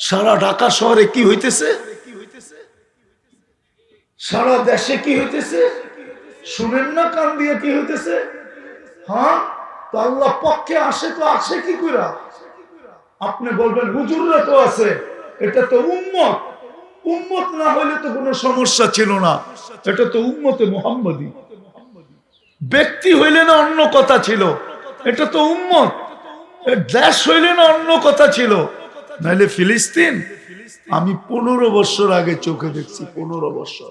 সারা ঢাকা শহরে কি হইতেছে? সারা দেশে কি হইতেছে? শুনেন না কান দিয়ে কি হইতেছে? হ্যাঁ? তো আল্লাহ পক্ষে আসে তো আসে কি কইরা? আপনি বলবেন, হুজুররা তো আছে, এটা তো উম্মত। উম্মত না হলে তো কোনো সমস্যা ছিল না। এটা তো উম্মতে মোহাম্মদী। ব্যক্তি হইলে না অন্য কথা ছিল। এটা তো উম্মত। এ দেশ হইলে না অন্য কথা ছিল। নাহলে ফিলিস্তিন? আমি পনেরো বছর আগে চোখে দেখছি, পনেরো বছর।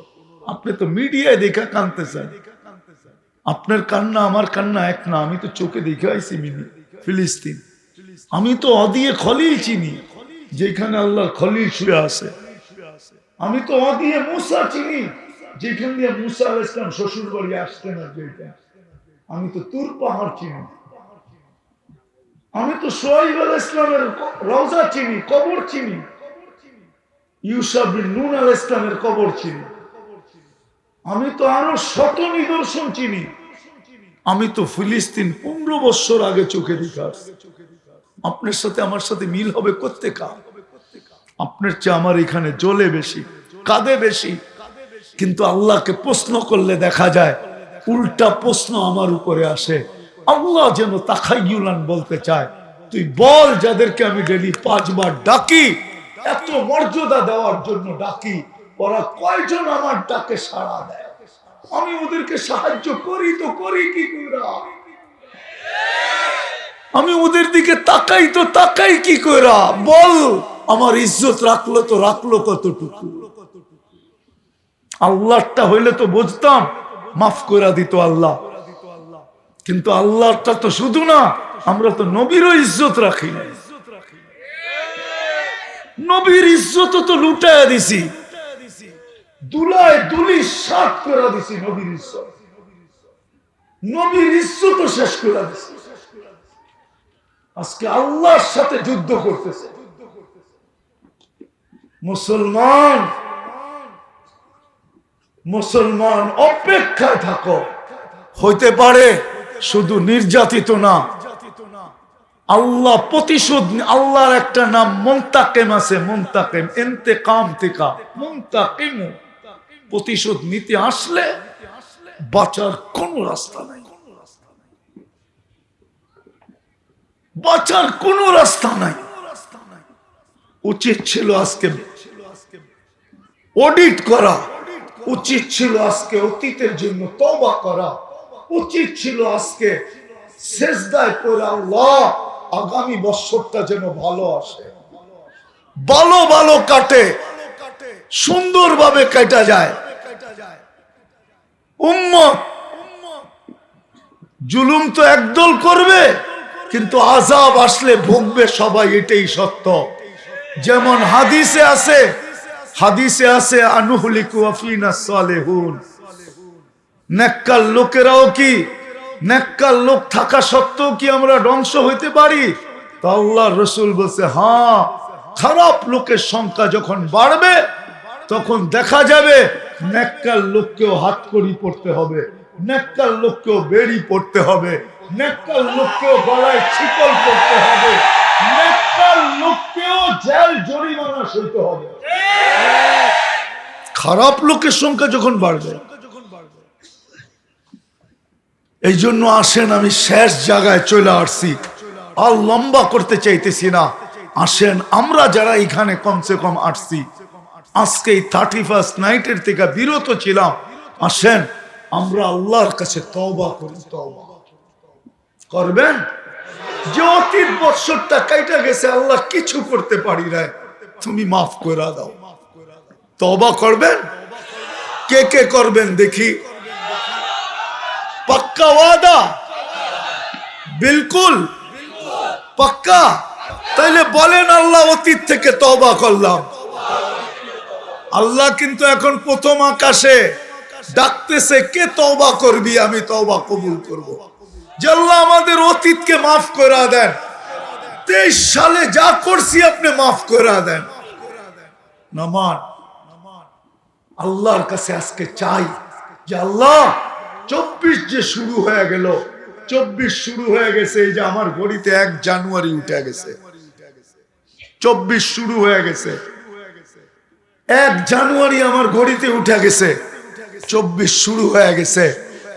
আপনি তো মিডিয়ায় দেখা কানতেছেন আপনার কান্না আমার কান্না এক না, আমি তো চোখে দেখে আইছি মিনি, ফিলিস্তিন। আমি তো অদিয়ে খলিল চিনি, যেখানে আল্লাহর খলিল শুয়ে আছে। আমি তো অদিয়ে মুসা চিনি, যেখান দিয়ে মুসা আলাইহিস ইসলাম শ্বশুর বাড়ি আসতেন আর যেটা। আমি তো তুর পাহাড় চিনি। আমি তো সোহাইব আল ইসলামের রওজা চিনি, কবর চিনি। ইউসা বিন নুন আল ইসলামের কবর চিনি। আমি তো আরও শত নিদর্শন চিনি। আমি তো ফিলিস্তিন পনেরো বছর আগে চোখে আসছি। আপনার সাথে আমার সাথে মিল হবে করতে কা আপনার চেয়ে আমার এখানে জ্বলে বেশি, কাঁদে বেশি। কিন্তু আল্লাহকে প্রশ্ন করলে দেখা যায়, উল্টা প্রশ্ন আমার উপরে আসে। আল্লাহ যেন তাকাইগুলান বলতে চায়। তুই বল যাদেরকে আমি ডেলি পাঁচবার ডাকি। এত মর্যাদা দেওয়ার জন্য ডাকি। ওরা কয়জন আমার ডাকে সাড়া দেয়। আমি ওদেরকে সাহায্য করি তো করি কি করে আমি ওদের দিকে তাকাই তো তাকাই কি কইরা? বল, আমার ইজ্জত রাখল তো রাখল কতটুকু? আল্লাহটা হইলে তো বুঝতাম, মাফ করে দিত আল্লাহ। কিন্তু আল্লাহটা তো শুধু না, আমরা তো নবীরও ইজ্জত রাখি না। নবীর ইজ্জত তো লুটায় দিছি। দুলায় দুলি সাত করে দিছি নবীর ইজ্জত। নবীর ইজ্জত শেষ করে দিছি। আজকে আল্লাহর সাথে যুদ্ধ করতেছে। মুসলমান মুসলমান অপেক্ষায় থাকো। হইতে পারে শুধু নির্যাতিত না, আল্লাহ প্রতিশোধ আল্লাহর একটা নাম মন্তাকেম আছে, মন্তাকেম এনতে কাম থেকে মন্তাকেম। প্রতিশোধ নিতে আসলে বাঁচার কোন রাস্তা নাই। বাঁচার কোন রাস্তা নাই। উচিত ছিল আজকে অডিট করা, উচিত ছিল আজকে অতীতের জন্য তবা করা। উচিত ছিল আজকে শেষদায় করে আল্লাহ আগামী বছরটা যেন ভালো আসে। ভালো ভালো কাটে, সুন্দরভাবে কাটা যায়। জুলুম তো একদল করবে, কিন্তু আজাব আসলে ভুগবে সবাই, এটাই সত্য। যেমন হাদিসে আছে হাদিসে আছে, আনুহলিকু আফিনা সালেহুন। নেককাল লোকেরাও কি? নেককাল লোক থাকা সত্ত্বেও কি আমরা ধ্বংস হইতে পারি? তো আল্লাহ রসুল বলছে হ্যাঁ খারাপ লোকের সংখ্যা যখন বাড়বে, তখন দেখা যাবে নেককাল লোককেও হাত করি পড়তে হবে নেককাল লোককেও বেড়ি পড়তে হবে নেককাল লোককেও গলায় ছিকল পড়তে হবে নেককাল লোককেও জেল জরিমানা সইতে হবে। খারাপ লোকের সংখ্যা যখন বাড়বে এই জন্য আসেন, আমি শেষ জায়গায় চলে আসছি। আর লম্বা করতে চাইতেছি না। আসেন, আমরা যারা এখানে কমসে কম আসছি। আজকে এই থার্টি ফার্স্ট নাইটের থেকে বিরত ছিলাম। আসেন, আমরা আল্লাহর কাছে তওবা করি, তওবা। করবেন? যে অতীত বৎসরটা কাইটা গেছে, আল্লাহ কিছু করতে পারি না তুমি মাফ করে দাও। তওবা করবেন? কে কে করবেন দেখি। पक्का वादा বিলকুল পাক্কা তাইলে বলেন আল্লাহ অতীত থেকে তবা করলাম আল্লাহ কিন্তু এখন প্রথম আকাশে ডাকতেছে কে তবা করবি আমি তবা কবুল করব। যে আল্লাহ আমাদের অতীতকে মাফ করে দেন তেইশ সালে যা করছি আপনি মাফ করে দেন নামান আল্লাহর কাছে আজকে চাই যে আল্লাহ চব্বিশ যে শুরু হয়ে গেল, চব্বিশ শুরু হয়ে গেছে, এই যে আমার ঘড়িতে এক জানুয়ারি উঠে গেছে। চব্বিশ শুরু হয়ে গেছে। এক জানুয়ারি আমার ঘড়িতে উঠে গেছে। চব্বিশ শুরু হয়ে গেছে।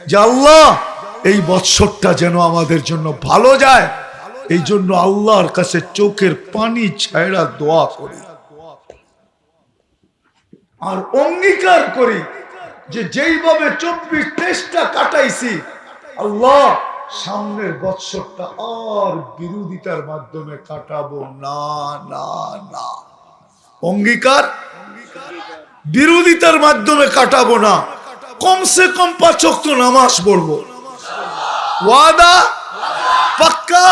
যে আল্লাহ, এই বৎসরটা যেন আমাদের জন্য ভালো যায়, এই জন্য আল্লাহর কাছে চোখের পানি ছায়ড়া দোয়া করি। আর অঙ্গীকার করি। যে যেইভাবে চব্বিশ তেইশটা কাটাইছি, আল্লাহ, সামনের বৎসরটা আর বিরোধিতার মাধ্যমে কাটাবো। না না না। অঙ্গীকার? বিরোধিতার মাধ্যমে কাটাবো না। কমসে কম পাচক তো নামাজ পড়ব। ওয়াদা? পাক্কা?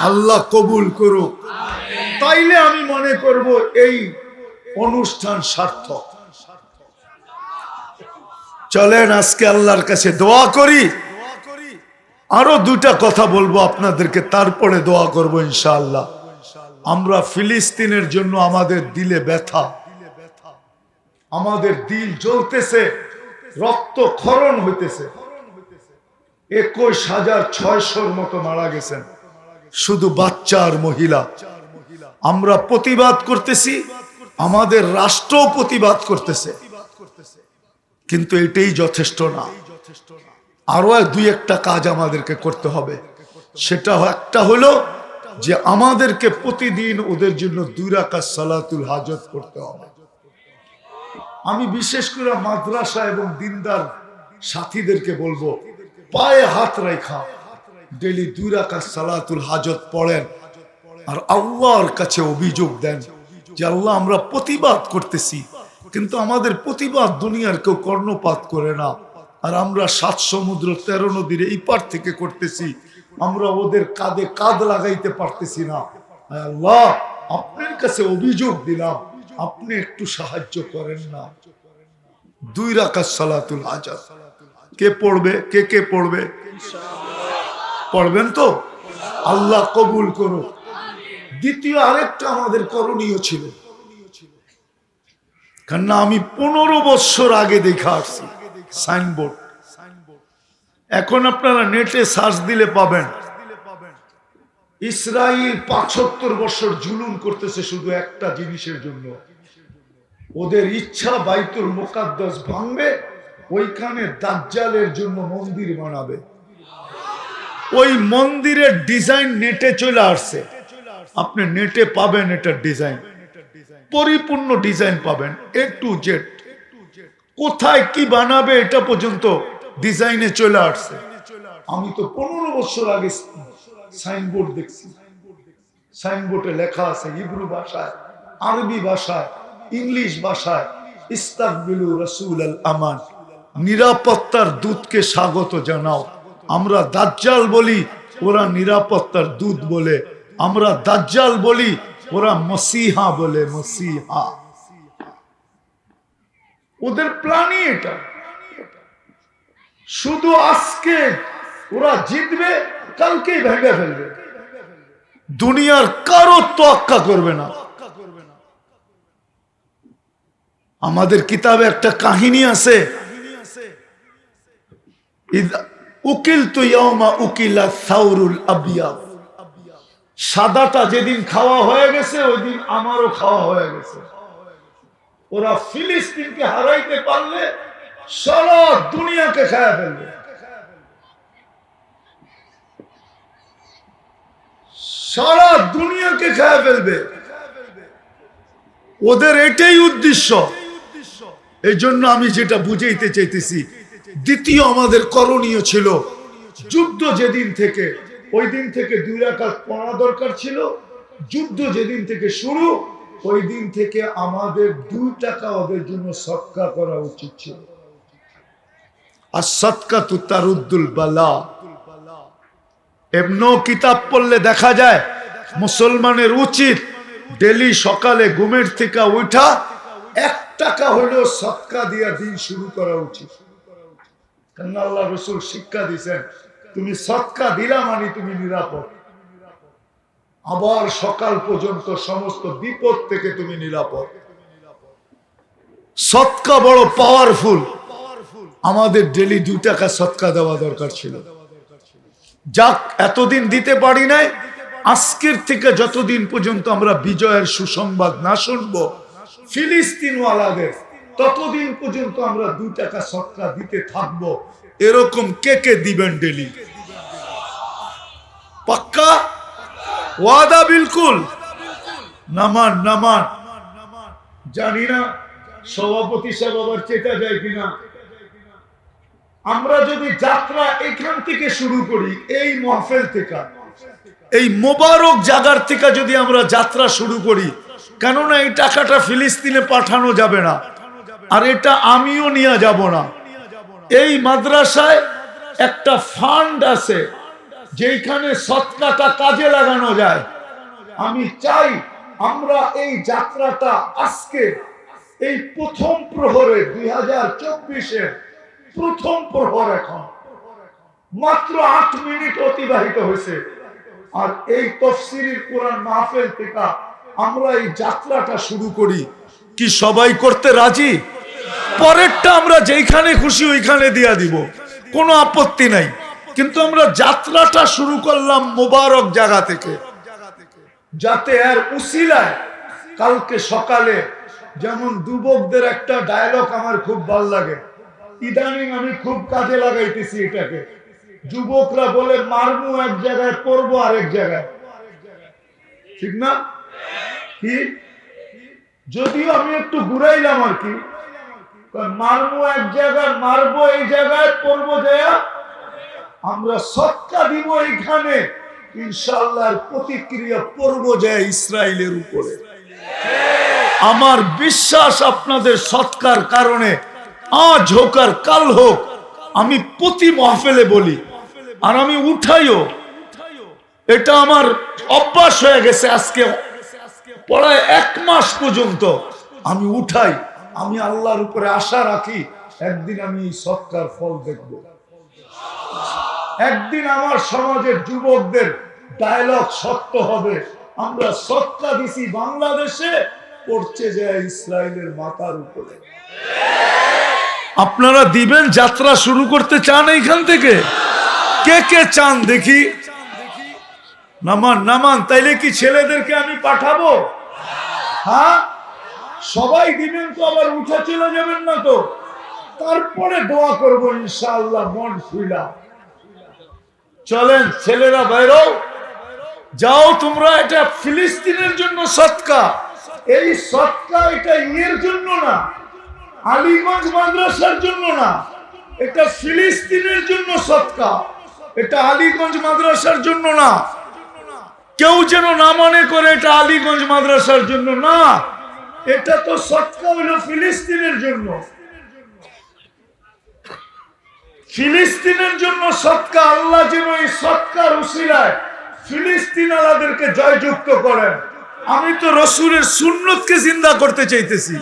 আল্লাহ কবুল করুক। তাইলে আমি মনে করব এই অনুষ্ঠান সার্থক। চলেন, আজকে আল্লাহর কাছে দোয়া করি। আরও দুটা কথা বলব আপনাদেরকে, তারপরে দোয়া করব ইনশাআল্লাহ। আমরা ফিলিস্তিনের জন্য আমাদের দিলে ব্যথা। আমাদের দিল জ্বলতেছে, রক্ত ক্ষরণ হইতেছে। একুশ হাজার ছয়শোর মতো মারা গেছেন, শুধু বাচ্চা আর মহিলা। আমরা প্রতিবাদ করতেছি, আমাদের রাষ্ট্র প্রতিবাদ করতেছে। কিন্তু এটাই যথেষ্ট না। আরও দুই একটা কাজ আমাদেরকে করতে হবে। সেটা একটা হলো যে আমাদেরকে প্রতিদিন ওদের জন্য দুই রাকাত সালাতুল হাজত করতে হবে। আমি বিশেষ করে মাদ্রাসা এবং দিনদার সাথীদেরকে বলব, পায়ে হাত রেখা ডেলি দুই রাকাত সালাতুল হাজত পড়েন আর আল্লাহর কাছে অভিযোগ দেন যে আল্লাহ আমরা প্রতিবাদ করতেছি। কিন্তু আমাদের প্রতিবাদ দুনিয়ার কেউ কর্ণপাত করে না। আর আমরা সাত সমুদ্র, তেরো নদীর এই পার থেকে করতেছি। আমরা ওদের কাঁধে কাঁধ লাগাইতে পারতেছি না। আল্লাহ, আপনার কাছে অভিযোগ দিলাম, আপনি একটু সাহায্য করেন না। দুই রাকাত সালাতুল আজাদ কে পড়বে? কে কে পড়বে? পড়বেন তো? আল্লাহ কবুল করো দ্বিতীয় আরেকটা আমাদের করণীয় ছিল। কেননা আমি পনেরো বছর আগে দেখে আসছি। সাইনবোর্ড। এখন আপনারা নেটে সার্চ দিলে পাবেন। ইসরায়েল পাঁচাত্তর বছর জুলুম করতেছে শুধু একটা জিনিসের জন্য। ওদের ইচ্ছা বাইতুল মোকাদ্দাস ভাঙবে, ওইখানে দাজ্জালের জন্য মন্দির বানাবে। ওই মন্দিরের ডিজাইন নেটে চলে আসছে। আপনি নেটে পাবেন এটার ডিজাইন। পরিপূর্ণ ডিজাইন পাবেন এ টু জেড কোথায় কি বানাবে এটা পর্যন্ত ডিজাইনে চলে আসছে। আমি তো পনেরো বছর আগে সাইনবোর্ড দেখছি। সাইনবোর্ডে লেখা আছে হিব্রু ভাষায়, আরবি ভাষায়, ইংলিশ ভাষায়, ইস্তাকবিলু রসুল আল আমান। নিরাপত্তার দূতকে স্বাগত জানাও। আমরা দাজ্জাল বলি, ওরা নিরাপত্তার দূত বলে। আমরা দাজ্জাল বলি ওরা মসিহা বলে, মসিহা। ওদের প্ল্যানই এটা। শুধু আজকে ওরা জিতবে, কালকেই ভেঙে ফেলবে। দুনিয়ার কারও তোয়াক্কা করবে না। আমাদের কিতাবে একটা কাহিনী আছে। উকিল তু ইয়মা উকিলা সাউরুল সাদাটা যেদিন খাওয়া হয়ে গেছে ওই দিন আমারও খাওয়া হয়ে গেছে। ওরা ফিলিস্তিনকে হারাইতে পারলে সারা দুনিয়াকে খায়া ফেলবে। সারা দুনিয়াকে খায়া ফেলবে। ওদের এটাই উদ্দেশ্য। এই জন্য আমি যেটা বুঝাইতে চাইতেছি, দ্বিতীয় আমাদের করণীয় ছিল যুদ্ধ যেদিন থেকে ওই দিন থেকে দুই রাকাত পড়া দরকার ছিল। যুদ্ধ যেদিন থেকে শুরু, ওই দিন থেকে আমাদের দুই টাকা ওদের জন্য সৎকা করা উচিত ছিল। আর সৎকা তু তারুদ্দুল বালা। কিতাব পড়লে দেখা যায়, মুসলমানের উচিত ডেলি সকালে ঘুমের থেকে উঠা, এক টাকা হলেও সৎকা দিয়া দিন শুরু করা উচিত। কেননা আল্লাহ রসুল শিক্ষা দিছেন তুমি সৎকা দিলা মানে তুমি নিরাপদ। আবার সকাল পর্যন্ত সমস্ত বিপদ থেকে তুমি নিরাপদ। সৎকা বড় পাওয়ারফুল আমাদের ডেলি দুই টাকা সৎকা দেওয়া দরকার ছিল। যাক, এতদিন দিতে পারি নাই। আজকের থেকে যতদিন পর্যন্ত আমরা বিজয়ের সুসংবাদ না শুনব, ফিলিস্তিনওয়ালাদের, ততদিন পর্যন্ত আমরা দু টাকা সৎকা দিতে থাকব। এরকম কে কে দিবেন ডেলি? পাক্কা? ওয়াদা বিলকুল। নামান নামান। জানি না সভাপতি সাহেব আবার চেতা যায় কিনা। আমরা যদি যাত্রা এখান থেকে শুরু করি, এই মহফেল থেকে, এই মোবারক জাগার থেকে যদি আমরা যাত্রা শুরু করি, কেননা এই টাকাটা ফিলিস্তিনে পাঠানো যাবে না। আর এটা আমিও নিয়ে যাব না। এই মাদ্রাসায় একটা ফান্ড আছে যেখানে সৎকাটা কাজে লাগানো যায়। আমি চাই আমরা এই যাত্রাটা আজকে, এই প্রথম প্রহরে দুই হাজার চব্বিশের প্রথম প্রহর এখন। মাত্র আট মিনিট অতিবাহিত হয়েছে। আর এই তফসিরির কোরআন মাহফিল থেকে আমরা এই যাত্রাটা শুরু করি। কি সবাই করতে রাজি? পরেরটা আমরা যেখানে খুশি ওইখানে দিয়া দিব। কোনো আপত্তি নাই। কিন্তু আমরা যাত্রাটা শুরু করলাম মোবারক জায়গা থেকে। যাতে এর উসিলায় কালকে সকালে যেমন যুবকদের একটা ডায়লগ আমার খুব ভালো লাগে। ইদানিং আমি খুব কাজে লাগাইতেছি এটাকে। যুবকরা বলে, মারমু এক জায়গায়, পড়ব আরেক জায়গায়। ঠিক না? কি? যদিও আমি একটু ঘুরাইলাম আর কি মারবো এক জায়গায়, মারবো এই জায়গায় পড়ব দেয়া? আমরা সৎকা দিব এখানে ইনশাল্লাহর প্রতিক্রিয়া পড়ব যায় ইসরায়েলের উপরে। আমার বিশ্বাস আপনাদের সৎকার কারণে, আজ হোক আর কাল হোক, আমি প্রতি মহফেলে বলি, আর আমি উঠাইও। এটা আমার অভ্যাস হয়ে গেছে আজকে, পড়ায় এক মাস পর্যন্ত আমি উঠাই। আমি আল্লাহর উপরে আশা রাখি, একদিন আমি সৎকার ফল দেখব। একদিন আমার সমাজের যুবকদের ডায়লগ সত্য হবে। আমরা সত্তা দিছি বাংলাদেশে, পড়ছে যে ইসরায়েলের মাথার উপরে। আপনারা দিবেন, যাত্রা শুরু করতে চান এইখান থেকে? কে কে চান দেখি? নামান নামান, তাইলে কি ছেলেদেরকে আমি পাঠাবো? হ্যাঁ? সবাই দিবেন তো, আবার উঠে চলে যাবেন না তো। তারপরে দোয়া করব ইনশাআল্লাহ, মন খুইলা। চলেন, ছেলেরা বাইরো, যাও তোমরা, এটা ফিলিস্তিনের জন্য সৎকা। এই সৎকা এটা ইয়ের জন্য না, আলিগঞ্জ মাদ্রাসার জন্য না, এটা ফিলিস্তিনের জন্য সৎকা। এটা আলিগঞ্জ মাদ্রাসার জন্য না। কেউ যেন না মনে করে এটা আলিগঞ্জ মাদ্রাসার জন্য না। এটা তো সৎকা হইল ফিলিস্তিনের জন্য। ফিলিস্তিনের জন্য সৎকা, আল্লাহ যেন এই সৎকার উসিলায় ফিলিস্তিন আলাদেরকে জয়যুক্ত করেন। আমি তো রসুরের সুন্নতকে জিন্দা করতে চাইতেছি।